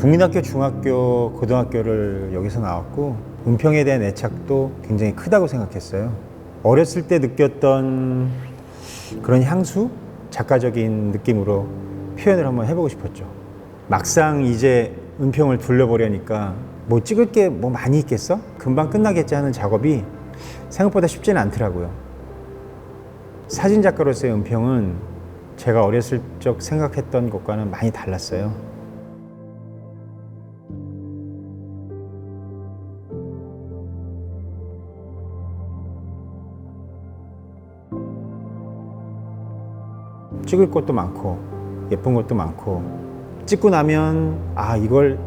국민학교, 중학교, 고등학교를 여기서 나왔고 은평에 대한 애착도 굉장히 크다고 생각했어요. 어렸을 때 느꼈던 그런 향수, 작가적인 느낌으로 표현을 한번 해보고 싶었죠. 막상 이제 은평을 둘러보려니까 뭐 찍을 게 뭐 많이 있겠어? 금방 끝나겠지 하는 작업이 생각보다 쉽지는 않더라고요. 사진 작가로서의 은평은 제가 어렸을 적 생각했던 것과는 많이 달랐어요. 찍을 것도 많고 예쁜 것도 많고 찍고 나면 아 이걸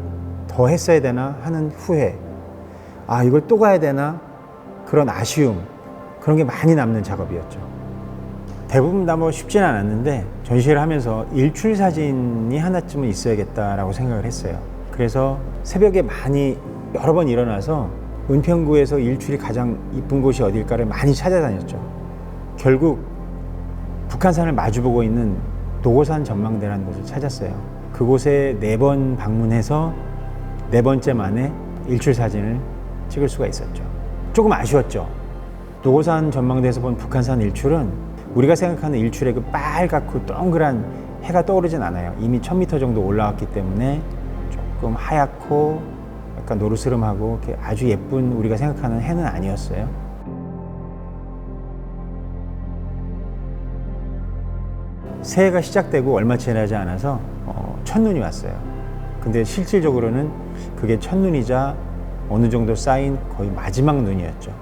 더 했어야 되나 하는 후회. 아 이걸 또 가야 되나? 그런 아쉬움. 그런 게 많이 남는 작업이었죠. 대부분 다 뭐 쉽지는 않았는데 전시회를 하면서 일출 사진이 하나쯤은 있어야겠다라고 생각을 했어요. 그래서 새벽에 많이 여러 번 일어나서 은평구에서 일출이 가장 이쁜 곳이 어딜까를 많이 찾아다녔죠. 결국 북한산을 마주보고 있는 노고산 전망대라는 곳을 찾았어요. 그곳에 네 번 방문해서 네 번째 만에 일출 사진을 찍을 수가 있었죠. 조금 아쉬웠죠. 노고산 전망대에서 본 북한산 일출은 우리가 생각하는 일출의 그 빨갛고 동그란 해가 떠오르진 않아요. 이미 1000m 정도 올라왔기 때문에 조금 하얗고 약간 노르스름하고 아주 예쁜 우리가 생각하는 해는 아니었어요. 새해가 시작되고 얼마 지나지 않아서 어, 첫눈이 왔어요. 근데 실질적으로는 그게 첫눈이자 어느 정도 쌓인 거의 마지막 눈이었죠.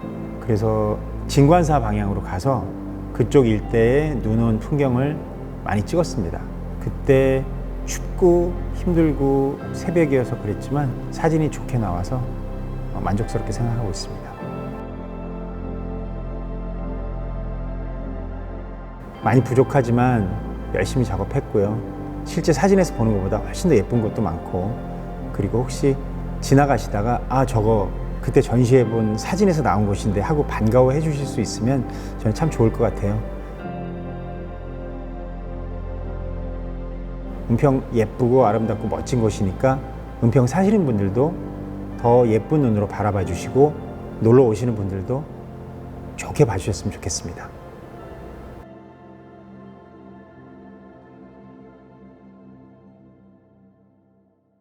그래서 진관사 방향으로 가서 그쪽 일대에 눈온 풍경을 많이 찍었습니다. 그때 춥고 힘들고 새벽이어서 그랬지만 사진이 좋게 나와서 어, 만족스럽게 생각하고 있습니다. 많이 부족하지만 열심히 작업했고요. 실제 사진에서 보는 것보다 훨씬 더 예쁜 것도 많고 그리고 혹시 지나가시다가 아 저거 그때 전시해 본 사진에서 나온 곳인데 하고 반가워해 주실 수 있으면 저는 참 좋을 것 같아요. 은평 예쁘고 아름답고 멋진 곳이니까 은평 사시는 분들도 더 예쁜 눈으로 바라봐 주시고 놀러 오시는 분들도 좋게 봐주셨으면 좋겠습니다.